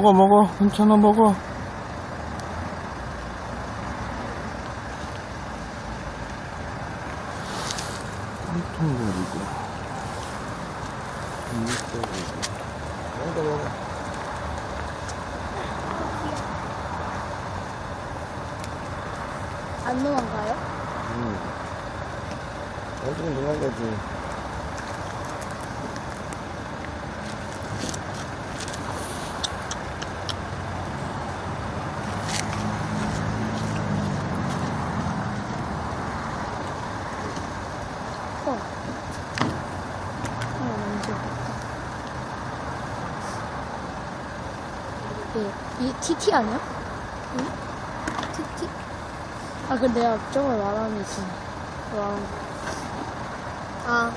먹어, 먹어. 괜찮아, 먹어. 깡통거리고. 물거리고. 먹어, 먹어. 안 도망가요? 응. 어디로 도망가지? 어. 하나 만져볼까? 예, 이 TT 아니야? 응? TT? 아, 그 내가 저번에 말하는 있잖아. 와. 아.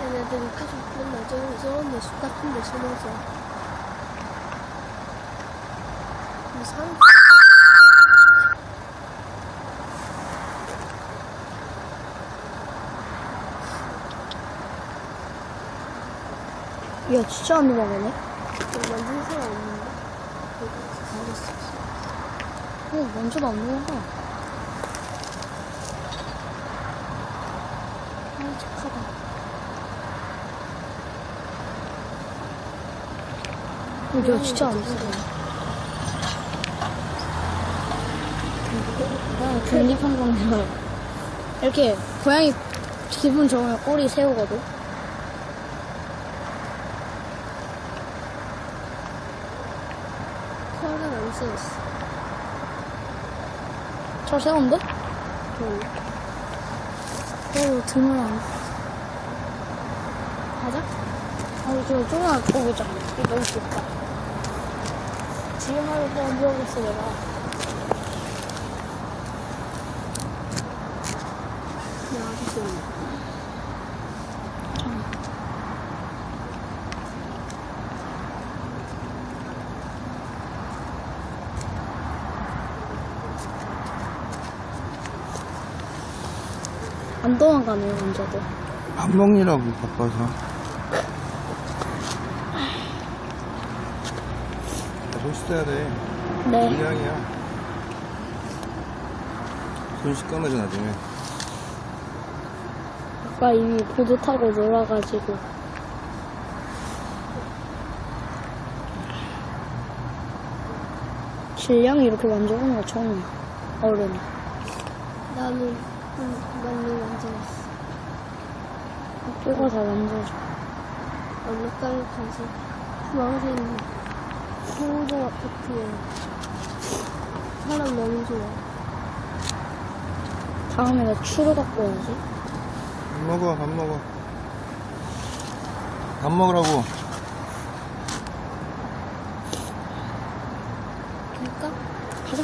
얘네들이 계속 맨날 저기 저런 데 숲 같은 데 심어서 이사 야, 진짜 안? 이거 만지는 사람 없는데 어, 완전 안 도망가. 아, 착하다. 어, 야, 진짜 안 도망가. 아, 독립한강이라 이렇게 고양이 기분 좋으면 꼬리 세우거든. 쓰였어 잘 세운데? 응. 어, 등을 안. 가자. 아, 저 조금만 보자. 이거 너무 좋다. 지금 하루 동안 배우겠어, 내가. 야좋 안 도망가네요, 먼저도. 밥 먹느라고 바빠서. 손 씻어야 돼. 네. 이랑이야. 손 씻거나지 나중에. 아까 이미 보드 타고 놀아가지고. 질량이 이렇게 만져보는 거 처음이야. 어른. 나는 응, 많이 만져봤어 뼈가 다 만져져. 얼룩덜룩하지 망생 홍보 아파트에 사람 너무 좋아 다음에 나 추루 갖고 와야지. 밥 먹어, 밥 먹어. 밥 먹으라고. 그니까 가자.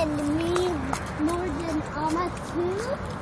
and me more than Alma too.